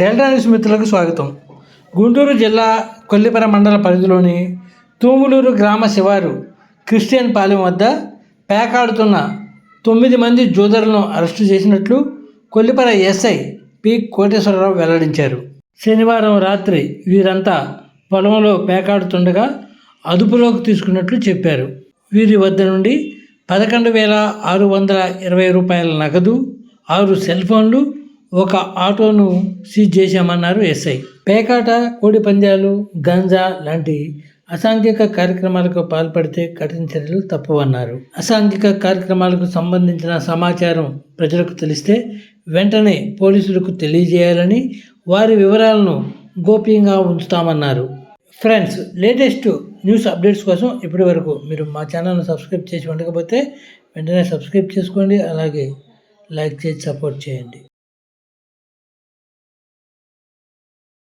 Delta news మిత్రులకు స్వాగతం. గుంటూరు జిల్లా కొల్లిపర మండల పరిధిలోని తూములూరు గ్రామ శివారు క్రిస్టియన్ పాలెం వద్ద పేకాడుతున్న తొమ్మిది మంది జోదరులను అరెస్టు చేసినట్లు కొల్లిపర ఎస్ఐ పి కోటేశ్వరరావు వెల్లడించారు. శనివారం రాత్రి వీరంతా పొలంలో పేకాడుతుండగా అదుపులోకి తీసుకున్నట్లు చెప్పారు. వీరి వద్ద నుండి పదకొండు వేల ఆరు వందల ఇరవై రూపాయల నగదు ఆరు సెల్ ఫోన్లు ఒక ఆటోను సీజ్ చేశామన్నారు ఎస్ఐ. పేకాట కోడి పందాలు గంజా లాంటి అసాంఘిక కార్యక్రమాలకు పాల్పడితే కఠిన చర్యలు తప్పవన్నారు. అసాంఘిక కార్యక్రమాలకు సంబంధించిన సమాచారం ప్రజలకు తెలిస్తే వెంటనే పోలీసులకు తెలియజేయాలని వారి వివరాలను గోప్యంగా ఉంచుతామన్నారు. ఫ్రెండ్స్ లేటెస్ట్ న్యూస్ అప్డేట్స్ కోసం ఇప్పటి వరకు మీరు మా ఛానల్ను సబ్స్క్రైబ్ చేసి ఉండకపోతే వెంటనే సబ్స్క్రైబ్ చేసుకోండి. అలాగే లైక్ చేసి సపోర్ట్ చేయండి.